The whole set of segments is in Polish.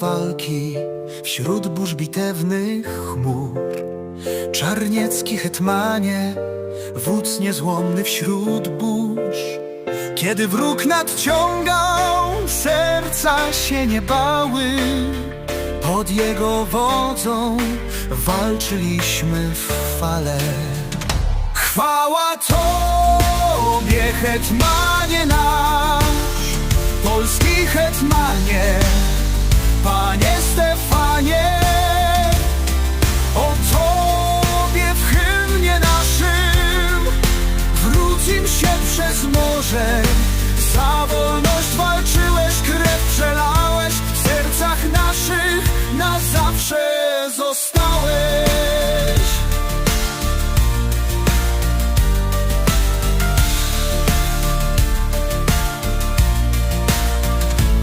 walki wśród burz bitewnych chmur. Czarniecki hetmanie, wódz niezłomny wśród burz. Kiedy wróg nadciągał, serca się nie bały. Pod jego wodzą walczyliśmy w fale. Chwała Tobie, hetmanie nasz, polski hetmanie, panie Stefanie. O Tobie w hymnie naszym wrócim się przez morze. Za wolność walczyłeś, krew przelałeś, w sercach naszych na zawsze zostałeś.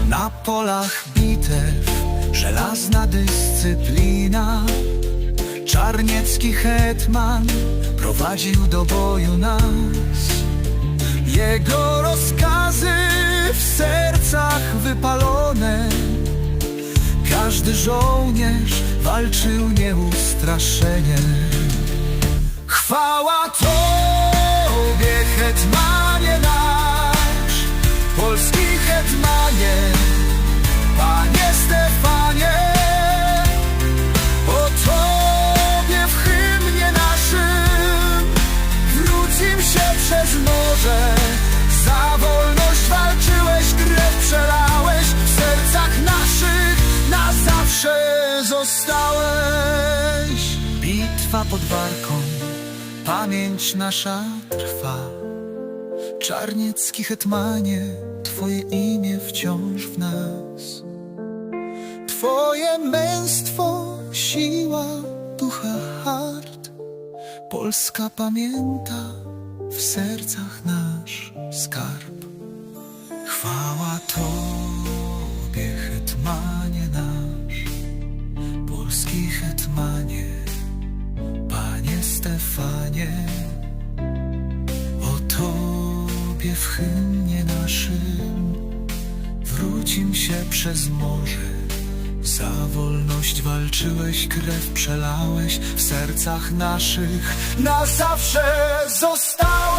Na polach bitew żelazna dyscyplina. Czarniecki hetman prowadził do boju nas. Jego rozkazy w sercach wypalone. Każdy żołnierz walczył nieustraszenie. Chwała Tobie, hetmanie nasz, polski hetmanie, przez morze. Za wolność walczyłeś, krew przelałeś, w sercach naszych na zawsze zostałeś. Bitwa pod Warką, pamięć nasza trwa. Czarniecki hetmanie, Twoje imię wciąż w nas. Twoje męstwo, siła ducha hart. Polska pamięta w sercach nasz skarb. Chwała Tobie, hetmanie nasz, polski hetmanie, panie Stefanie. O Tobie w hymnie naszym wrócim się przez morze. Za wolność walczyłeś, krew przelałeś w sercach naszych, na zawsze zostałeś.